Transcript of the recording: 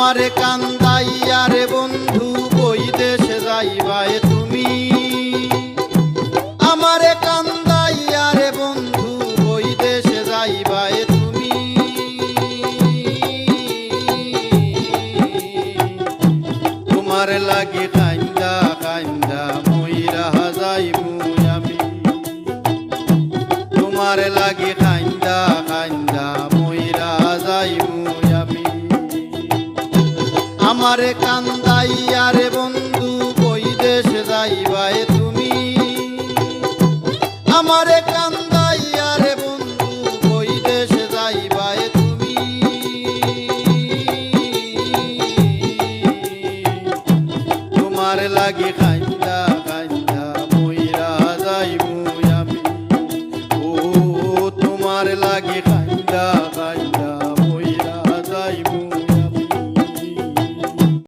আমারে কান্দাইয়া রে বন্ধু বই দেশে যাইবাই তুমি। আমারে কান্দাইয়া রে বন্ধু বই দেশে যাইবাই তুমি। তোমার লাগে কান্দা কান্দা মইরা যাইবু আমি। তোমার লাগে আমারে কান্দাইয়া রে বন্ধু, কই দেশে যাইবাই তুমি? আমারে কান্দাইয়া রে বন্ধু, কই দেশে যাইবাই তুমি? তোমার লাগে কান্দা মইরা আমি। ও, তোমার লাগে